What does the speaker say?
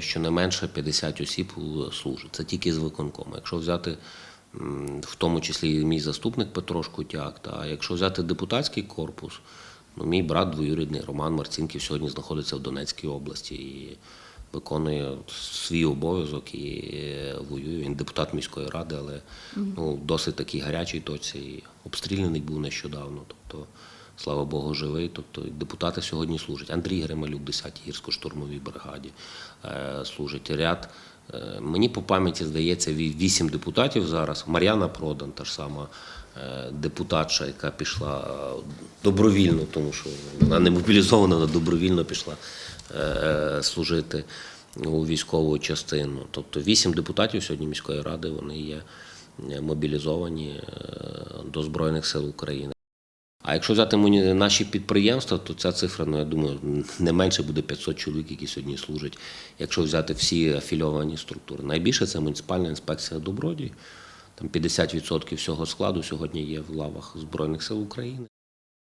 щонайменше 50 осіб служить. Це тільки з виконкому. Якщо взяти в тому числі і мій заступник Петро Шкутяк, та якщо взяти депутатський корпус, ну, мій брат двоюрідний Роман Марцінків сьогодні знаходиться в Донецькій області і виконує свій обов'язок і е, воює. Він депутат міської ради, але ну, досить такий гарячий точці. І обстріляний був нещодавно. Тобто, слава Богу, живий. Тобто депутати сьогодні служать. Андрій Грималюк, 10-й гірсько-штурмовій бригаді, е, служить ряд. Е, Мені по пам'яті здається ві- вісім депутатів зараз. Мар'яна Продан, та ж сама е, депутатша, яка пішла добровільно, тому що вона не мобілізована, вона добровільно пішла служити у військову частину. Тобто вісім депутатів сьогодні міської ради вони є мобілізовані до Збройних сил України. А якщо взяти наші підприємства, то ця цифра, ну я думаю, не менше буде 500 чоловік, які сьогодні служать, якщо взяти всі афільовані структури. Найбільше це муніципальна інспекція добродій. Там 50% всього складу сьогодні є в лавах Збройних сил України.